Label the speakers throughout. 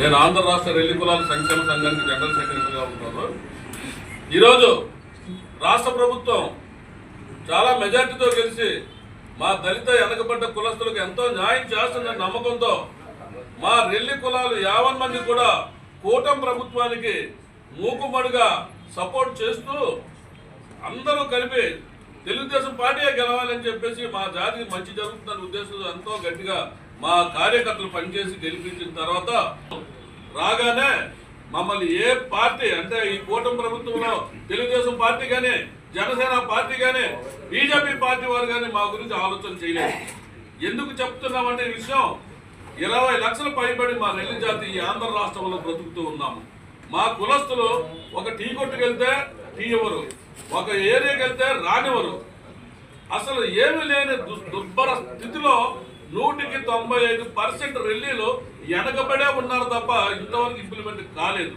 Speaker 1: నేను ఆంధ్ర రాష్ట్ర రెల్లి కులాల సంక్షేమ సంఘానికి జనరల్ సెక్రటరీగా ఉంటాను. ఈరోజు రాష్ట్ర ప్రభుత్వం చాలా మెజార్టీతో గెలిచి మా దళిత వెనకబడ్డ కులస్తులకు ఎంతో న్యాయం చేస్తుందన్న నమ్మకంతో మా రెల్లి కులాలు యావన్ మంది కూడా కూటమి ప్రభుత్వానికి మూకుమడుగా సపోర్ట్ చేస్తూ అందరూ కలిపి తెలుగుదేశం పార్టీయే గెలవాలని చెప్పేసి మా జాతికి మంచి జరుగుతుందన్న ఉద్దేశంతో ఎంతో గట్టిగా మా కార్యకర్తలు పనిచేసి గెలిపించిన తర్వాత రాగానే మమ్మల్ని ఏ పార్టీ అంటే ఈ కూటమి ప్రభుత్వంలో తెలుగుదేశం పార్టీ కానీ జనసేన పార్టీ కానీ బీజేపీ పార్టీ వారు కానీ మా గురించి ఆలోచన చేయలేదు. ఎందుకు చెప్తున్నామంటే ఈ విషయం ఇరవై లక్షల పైబడి మా నెల్లి జాతి ఈ ఆంధ్ర రాష్ట్రంలో బ్రతుకుతూ ఉన్నాము. మా కులస్తులు ఒక టీ కొట్టుకెళ్తే టీ ఇవ్వరు. ఒక ఏరియాకి వెళ్తే రానివ్వరు. అసలు ఏమి లేని దు- దుర్భర స్థితిలో నూటికి తొంభై ఐదు పర్సెంట్ రెల్లీలు వెనకబడే ఉన్నారు తప్ప ఇంతవరకు ఇంప్లిమెంట్ కాలేదు.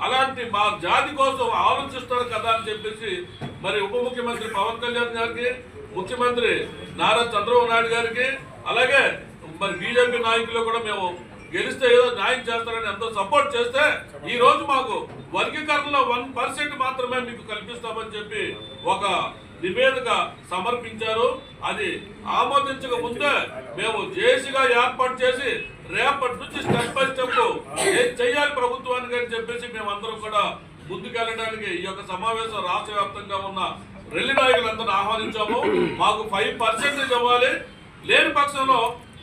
Speaker 1: అలాంటి మా జాతి కోసం ఆలోచిస్తారు కదా అని చెప్పేసి మరి ఉప ముఖ్యమంత్రి పవన్ కళ్యాణ్ గారికి ముఖ్యమంత్రి నారా చంద్రబాబు నాయుడు గారికి అలాగే మరి బీజేపీ నాయకులు కూడా మేము గెలిస్తే ఏదో న్యాయం చేస్తారని ఎంతో సపోర్ట్ చేస్తే ఈ రోజు మాకు వర్గీకరణలో వన్ పర్సెంట్ మాత్రమే మీకు కల్పిస్తామని చెప్పి ఒక నివేదిక సమర్పించారు. అది ఆమోదించక ముందే మేము జేసీగా ఏర్పాటు చేసి రేపటి నుంచి స్టెప్ బై స్టెప్ ఏం చెయ్యాలి ప్రభుత్వానికి అని చెప్పేసి మేమందరం కూడా ముందుకెళ్ళడానికి ఈ యొక్క సమావేశం రాష్ట్ర వ్యాప్తంగా ఉన్న రెల్లి నాయకులందరూ ఆహ్వానించాము. మాకు ఫైవ్ పర్సెంటేజ్ ఇవ్వాలి. లేని పక్షంలో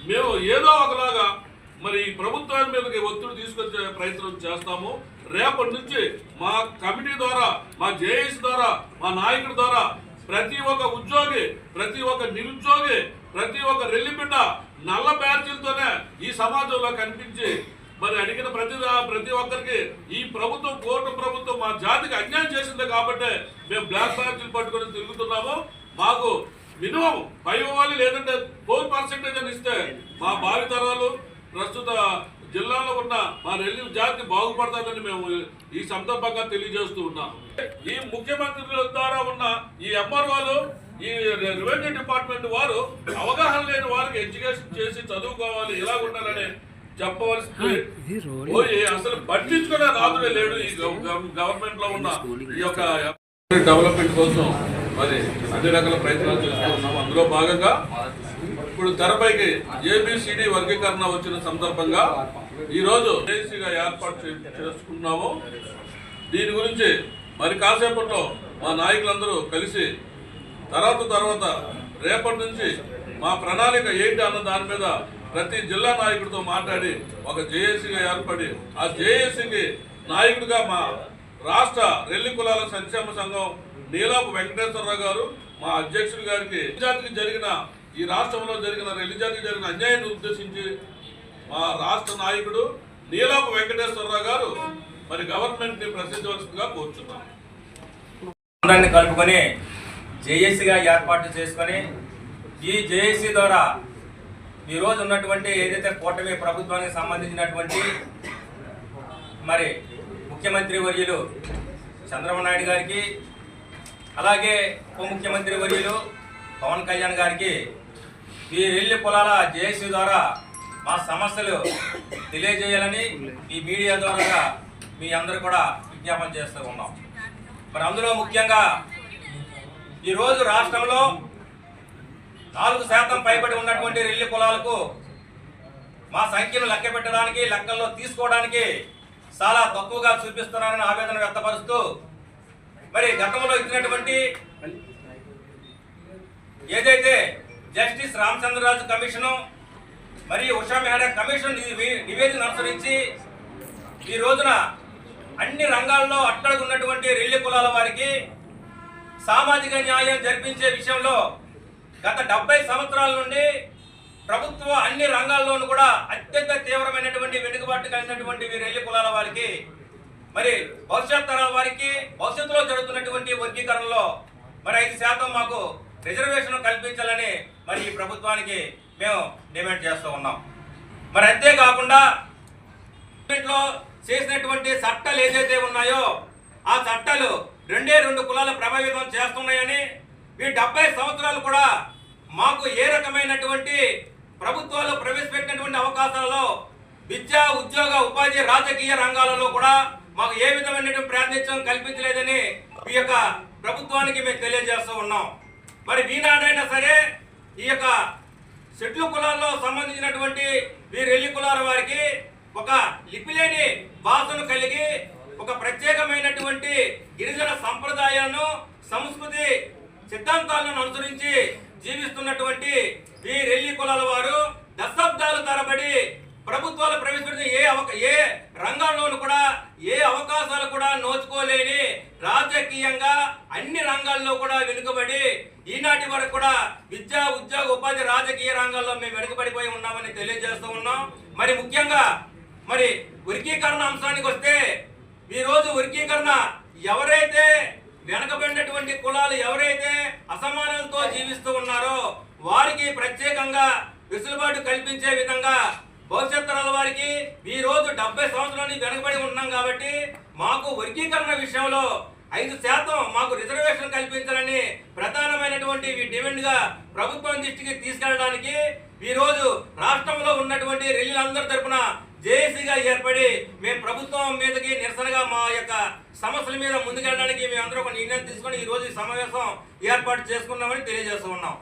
Speaker 1: మేము ఏదో ఒకలాగా మరి ఈ ప్రభుత్వాన్ని మీదకి ఒత్తిడి తీసుకొచ్చే ప్రయత్నం చేస్తాము. రేపటి నుంచి మా కమిటీ ద్వారా మా జేఏసీ ద్వారా మా నాయకుడి ద్వారా ప్రతి ఒక్క ఉద్యోగి ప్రతి ఒక్క నిరుద్యోగి ప్రతి ఒక్క రెల్లిబిడ్డ నల్ల బ్యాడ్జీలతోనే ఈ సమాజంలో కనిపించి మరి అడిగిన ప్రతి ప్రతి ఒక్కరికి ఈ ప్రభుత్వం కోర్టు ప్రభుత్వం మా జాతికి అన్యాయం చేసింది కాబట్టి మేము బ్లాక్ బ్యాడ్జీలు పట్టుకొని తిరుగుతున్నాము. మాకు మినిమం ఫైవ్ ఇవ్వాలి లేదంటే ఫోర్ పర్సెంటేజ్ అని ఇస్తే మా భావితరాలు ప్రస్తుత జిల్లాలో ఉన్న మా రెల్లి జాతి బాగుపడతాదని మేము ఈ సందర్భంగా తెలియజేస్తూ ఉన్నాం ఈ ముఖ్యమంత్రుల ద్వారా ఉన్న ఈ ఎంఆర్ఓలు ఈ రెవెన్యూ డిపార్ట్మెంట్ వారు అవగాహన లేని వారికి ఎడ్యుకేషన్ చేసి చదువుకోవాలి ఎలా ఉండాలని చెప్పవలసింది పోయి అసలు పట్టించుకునే రాదులే లేడు ఈ గవర్నమెంట్లో ఉన్న ఈ యొక్క డెవలప్మెంట్ కోసం మరి అన్ని రకాల ప్రయత్నాలు చేస్తూ ఉన్నాం అందులో భాగంగా ఇప్పుడు తెరపైకి ఏబిసిడి వర్గీకరణ వచ్చిన సందర్భంగా ఈరోజు ఏసీగా ఏర్పాటు చేసుకున్నాము. దీని గురించి మరి కాసేపట్లో మా నాయకులందరూ కలిసి తర్వాత తర్వాత రేపటి నుంచి మా ప్రణాళిక ఏంటి అన్న దాని మీద ప్రతి జిల్లా నాయకుడితో మాట్లాడి ఒక జేఏసీగా ఏర్పడి ఆ జేఏసీకి నాయకుడిగా మా రాష్ట్ర రెల్లి కులాల సంక్షేమ సంఘం నీలాపు వెంకటేశ్వరరావు గారు మా అధ్యక్షుడి గారికి జాతికి జరిగిన ఈ రాష్ట్రంలో జరిగిన రెల్లి జరిగిన అన్యాయాన్ని ఉద్దేశించి మా రాష్ట్ర నాయకుడు నీలాపు వెంకటేశ్వరరావు గారు మరి గవర్నమెంట్ని ప్రశ్నించవలసిందిగా కోరుచున్నాను
Speaker 2: అందరిని కలుపుకొని జేఏసీగా ఏర్పాటు చేసుకొని ఈ జేఏసీ ద్వారా ఈరోజు రోజు ఉన్నటువంటి ఏదైతే కూటమి ప్రభుత్వానికి సంబంధించినటువంటి మరి ముఖ్యమంత్రి వర్యులు చంద్రబాబు నాయుడు గారికి అలాగే ఉప ముఖ్యమంత్రి వర్యులు పవన్ కళ్యాణ్ గారికి ఈ రెల్లి పొలాల జేఏసీ ద్వారా మా సమస్యలు తెలియజేయాలని ఈ మీడియా ద్వారా మీ అందరూ కూడా విజ్ఞాపన చేస్తూ ఉన్నాం. మరి అందులో ముఖ్యంగా ఈరోజు రాష్ట్రంలో నాలుగు శాతం పైబడి ఉన్నటువంటి రెల్లి పొలాలకు మా సంఖ్యను లెక్క పెట్టడానికి లెక్కల్లో తీసుకోవడానికి చాలా తక్కువగా చూపిస్తున్నారని ఆవేదన వ్యక్తపరుస్తూ మరి గతంలో ఇచ్చినటువంటి ఏదైతే జస్టిస్ రామచంద్రరాజు కమిషను మరియు ఉషా మెహ్రా కమిషన్ నివే- అనుసరించి ఈ రోజున అన్ని రంగాల్లో అట్టడుగున్నటువంటి రెల్లి కులాల వారికి సామాజిక న్యాయం జరిపించే విషయంలో గత డెబ్బై సంవత్సరాల నుండి ప్రభుత్వ అన్ని రంగాల్లోనూ కూడా అత్యంత తీవ్రమైనటువంటి వెనుకబాటు కలిగినటువంటి ఈ రెల్లి కులాల వారికి మరి భవిష్యత్ తరాల వారికి భవిష్యత్తులో జరుగుతున్నటువంటి వర్గీకరణలో మరి ఐదు శాతం మాకు రిజర్వేషన్ కల్పించాలని మరి ఈ ప్రభుత్వానికి మేము డిమాండ్ చేస్తూ ఉన్నాం. మరి అంతేకాకుండా లో చేసినటువంటి చట్టాలు ఏదైతే ఉన్నాయో ఆ చట్టాలు రెండే రెండు కులాలు ప్రభావితం చేస్తున్నాయని ఈ డెబ్బై సంవత్సరాలు కూడా మాకు ఏ రకమైనటువంటి ప్రభుత్వాలు ప్రవేశపెట్టినటువంటి అవకాశాలలో విద్యా ఉద్యోగ ఉపాధి రాజకీయ రంగాలలో కూడా మాకు ఏ విధమైనటువంటి ప్రాతినిధ్యం కల్పించలేదని ఈ యొక్క ప్రభుత్వానికి మేము తెలియజేస్తూ ఉన్నాం. మరి ఈనాడైనా సరే ఈ యొక్క షెడ్లు కులాల్లో సంబంధించినటువంటి వీరు ఎల్లి కులాల వారికి ఒక లిపిలేని భాషను కలిగి ఒక ప్రత్యేకమైనటువంటి గిరిజన సంప్రదాయాలను సంస్కృతి సిద్ధాంతాలను అనుసరించి జీవిస్తున్నటువంటి వీరెల్లి కులాల వారు దశాబ్దాల తరబడి ప్రభుత్వాలు ప్రవేశపెట్టిన ఏ అవక ఏ రంగాల్లోనూ కూడా ఏ అవకాశాలు కూడా నోచుకోలేని రాజకీయంగా అన్ని రంగాల్లో కూడా వెనుకబడి ఈనాటి వరకు కూడా విద్యా ఉద్యోగ ఉపాధి రాజకీయ రంగాల్లో మేము వెనుకబడిపోయి ఉన్నామని తెలియజేస్తూ ఉన్నాం. మరి ముఖ్యంగా మరి వర్గీకరణ అంశానికి వస్తే ఈరోజు వర్గీకరణ ఎవరైతే వెనకబడినటువంటి కులాలు ఎవరైతే అసమానంతో జీవిస్తూ ఉన్నారో వారికి ప్రత్యేకంగా వెసులుబాటు కల్పించే విధంగా భవిష్యత్ తరాల వారికి ఈరోజు డెబ్బై సంవత్సరాలు వెనకబడి ఉన్నాం కాబట్టి మాకు వర్గీకరణ విషయంలో ఐదు శాతం మాకు రిజర్వేషన్ కల్పించాలని ప్రధానమైనటువంటి ఈ డిమాండ్గా ప్రభుత్వం దృష్టికి తీసుకెళ్ళడానికి ఈరోజు రాష్ట్రంలో ఉన్నటువంటి రెల్లీలందరి తరఫున జేఏసీగా ఏర్పడి మేము ప్రభుత్వం మీదకి నిరసనగా మా యొక్క సమస్యల మీద ముందుకెళ్ళడానికి మేము అందరూ ఒక నిర్ణయం తీసుకొని ఈ రోజు ఈ సమావేశం ఏర్పాటు చేసుకున్నామని తెలియజేస్తున్నాం